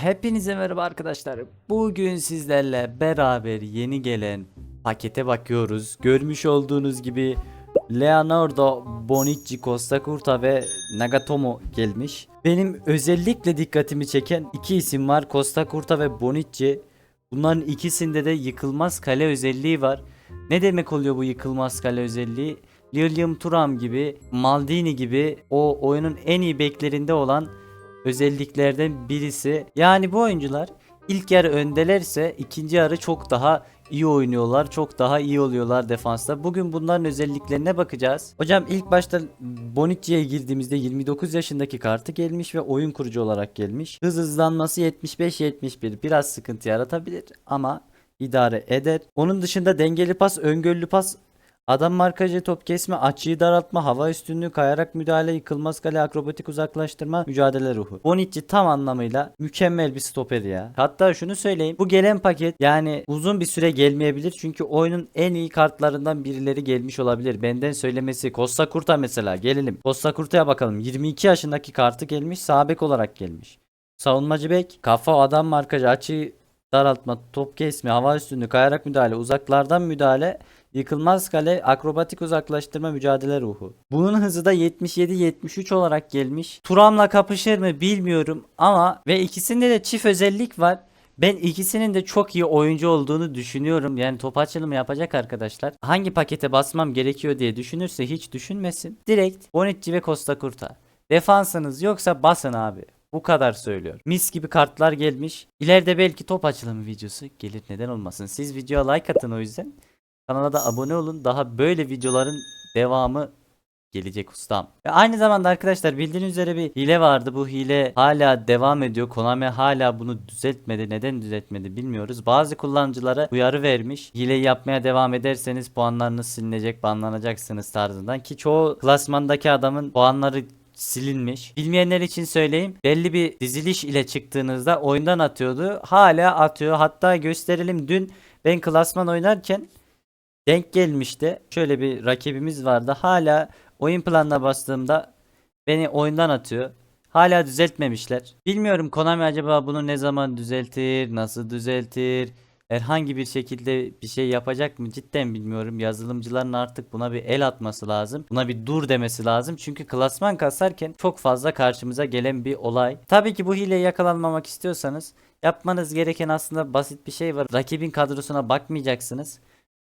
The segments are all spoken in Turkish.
Hepinize merhaba arkadaşlar. Bugün sizlerle beraber yeni gelen pakete bakıyoruz. Görmüş olduğunuz gibi Leonardo Bonucci, Costa Curta ve Nagatomo gelmiş. Benim özellikle dikkatimi çeken iki isim var. Costa Curta ve Bonucci. Bunların ikisinde de yıkılmaz kale özelliği var. Ne demek oluyor bu yıkılmaz kale özelliği? Lilium Thuram gibi, Maldini gibi o oyunun en iyi beklerinde olan özelliklerden birisi. Yani bu oyuncular ilk yarı öndelerse ikinci yarı çok daha iyi oynuyorlar. Çok daha iyi oluyorlar defansta. Bugün bunların özelliklerine bakacağız. Hocam ilk başta Bonucci'ye girdiğimizde 29 yaşındaki kartı gelmiş ve oyun kurucu olarak gelmiş. Hız hızlanması 75-71 biraz sıkıntı yaratabilir ama idare eder. Onun dışında dengeli pas, öngörülü pas Adam markajı, top kesme, açıyı daraltma, hava üstünlüğü, kayarak müdahale, yıkılmaz kale, akrobatik uzaklaştırma, mücadele ruhu. Bonucci tam anlamıyla mükemmel bir stoper ya. Hatta şunu söyleyeyim. Bu gelen paket yani uzun bir süre gelmeyebilir. Çünkü oyunun en iyi kartlarından birileri gelmiş olabilir. Benden söylemesi. Costa Curta mesela gelelim. Costa Curta'ya bakalım. 22 yaşındaki kartı gelmiş. Sağ bek olarak gelmiş. Savunmacı bek, kafa adam markajı, açıyı daraltma, top kesme, hava üstünlüğü, kayarak müdahale, uzaklardan müdahale, Yıkılmaz kale, akrobatik uzaklaştırma, mücadele ruhu. Bunun hızı da 77-73 olarak gelmiş. Turam'la kapışır mı bilmiyorum ama ve ikisinde de çift özellik var. Ben ikisinin de çok iyi oyuncu olduğunu düşünüyorum. Yani top açılımı yapacak arkadaşlar. Hangi pakete basmam gerekiyor diye düşünürse hiç düşünmesin. Direkt Bonucci ve Costa Curta. Defansınız yoksa basın abi. Bu kadar söylüyor. Mis gibi kartlar gelmiş. İleride belki top açılımı videosu gelir neden olmasın. Siz videoya like atın o yüzden. Kanala da abone olun. Daha böyle videoların devamı gelecek ustam. Ve aynı zamanda arkadaşlar bildiğiniz üzere bir hile vardı. Bu hile hala devam ediyor. Konami hala bunu düzeltmedi. Neden düzeltmedi bilmiyoruz. Bazı kullanıcılara uyarı vermiş. Hileyi yapmaya devam ederseniz puanlarınız silinecek, banlanacaksınız tarzından. Ki çoğu klasmandaki adamın puanları silinmiş. Bilmeyenler için söyleyeyim. Belli bir diziliş ile çıktığınızda oyundan atıyordu. Hala atıyor. Hatta gösterelim dün ben klasman oynarken denk gelmişti. Şöyle bir rakibimiz vardı. Hala oyun planına bastığımda beni oyundan atıyor. Hala düzeltmemişler. Bilmiyorum Konami acaba bunu ne zaman düzeltir, nasıl düzeltir, herhangi bir şekilde bir şey yapacak mı cidden bilmiyorum. Yazılımcıların artık buna bir el atması lazım. Buna bir dur demesi lazım. Çünkü klasman kasarken çok fazla karşımıza gelen bir olay. Tabii ki bu hileye yakalanmamak istiyorsanız yapmanız gereken aslında basit bir şey var. Rakibin kadrosuna bakmayacaksınız.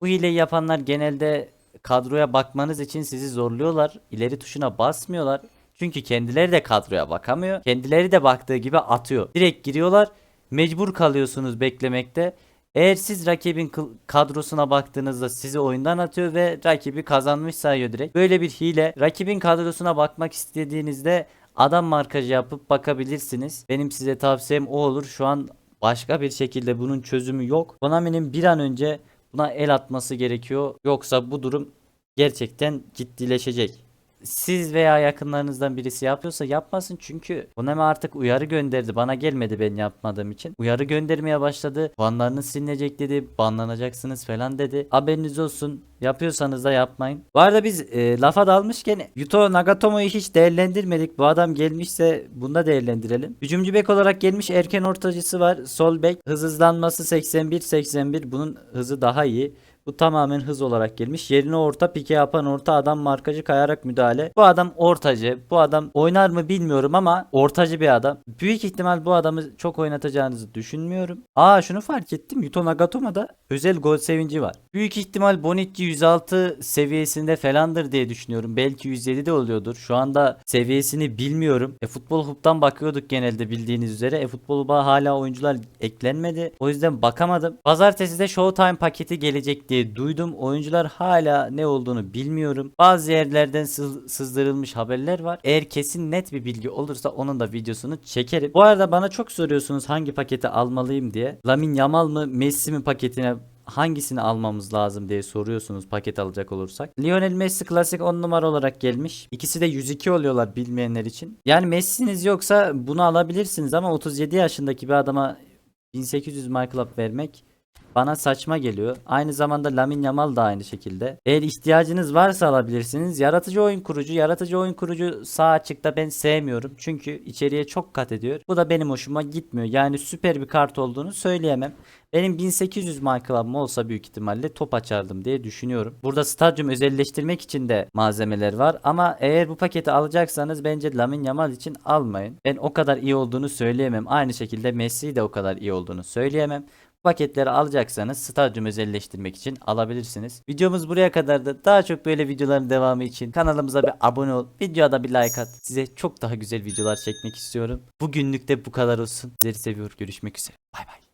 Bu hileyi yapanlar genelde kadroya bakmanız için sizi zorluyorlar. İleri tuşuna basmıyorlar. Çünkü kendileri de kadroya bakamıyor. Kendileri de baktığı gibi atıyor. Direkt giriyorlar. Mecbur kalıyorsunuz beklemekte. Eğer siz rakibin kadrosuna baktığınızda sizi oyundan atıyor ve rakibi kazanmış sayıyor direkt. Böyle bir hile. Rakibin kadrosuna bakmak istediğinizde adam markajı yapıp bakabilirsiniz. Benim size tavsiyem o olur. Şu an başka bir şekilde bunun çözümü yok. Konami'nin bir an önce buna el atması gerekiyor. Yoksa bu durum gerçekten ciddileşecek. Siz veya yakınlarınızdan birisi yapıyorsa yapmasın çünkü Konami artık uyarı gönderdi. Bana gelmedi ben yapmadığım için. Uyarı göndermeye başladı. Puanlarınız silinecek dedi. Banlanacaksınız falan dedi. Haberiniz olsun. Yapıyorsanız da yapmayın. Bu arada biz e, lafa dalmışken Yuto Nagatomo'yu hiç değerlendirmedik. Bu adam gelmişse bunu da değerlendirelim. Hücumcu bek olarak gelmiş erken ortacısı var. Sol bek hız hızlanması 81-81. Bunun hızı daha iyi. Bu tamamen hız olarak gelmiş. Yerine orta pike yapan orta adam markacı kayarak müdahale. Bu adam ortacı. Bu adam oynar mı bilmiyorum ama ortacı bir adam. Büyük ihtimal bu adamı çok oynatacağınızı düşünmüyorum. Aa şunu fark ettim. Yuto Nagatomo'da özel gol sevinci var. Büyük ihtimal Bonucci 106 seviyesinde falandır diye düşünüyorum. Belki 107 de oluyordur. Şu anda seviyesini bilmiyorum. E futbol hub'tan bakıyorduk genelde bildiğiniz üzere. E futbol hub'a hala oyuncular eklenmedi. O yüzden bakamadım. Pazartesi de Showtime paketi gelecek diye duydum. Oyuncular hala ne olduğunu bilmiyorum. Bazı yerlerden sız- sızdırılmış haberler var. Eğer kesin net bir bilgi olursa onun da videosunu çekerim. Bu arada bana çok soruyorsunuz hangi paketi almalıyım diye. Lamin Yamal mı Messi mi paketine hangisini almamız lazım diye soruyorsunuz paket alacak olursak. Lionel Messi klasik 10 numara olarak gelmiş. İkisi de 102 oluyorlar bilmeyenler için. Yani Messi'niz yoksa bunu alabilirsiniz ama 37 yaşındaki bir adama 1800 My Club vermek bana saçma geliyor. Aynı zamanda Lamine Yamal da aynı şekilde. Eğer ihtiyacınız varsa alabilirsiniz. Yaratıcı oyun kurucu. Yaratıcı oyun kurucu sağ açıkta ben sevmiyorum. Çünkü içeriye çok kat ediyor. Bu da benim hoşuma gitmiyor. Yani süper bir kart olduğunu söyleyemem. Benim 1800 Minecraft'ım olsa büyük ihtimalle top açardım diye düşünüyorum. Burada stadyum özelleştirmek için de malzemeler var. Ama eğer bu paketi alacaksanız bence Lamine Yamal için almayın. Ben o kadar iyi olduğunu söyleyemem. Aynı şekilde Messi de o kadar iyi olduğunu söyleyemem. Paketleri alacaksanız stadyum özelleştirmek için alabilirsiniz. Videomuz buraya kadardı. Daha çok böyle videoların devamı için kanalımıza bir abone ol. Videoda bir like at. Size çok daha güzel videolar çekmek istiyorum. Bugünlük de bu kadar olsun. Sizleri seviyorum. Görüşmek üzere. Bay bay.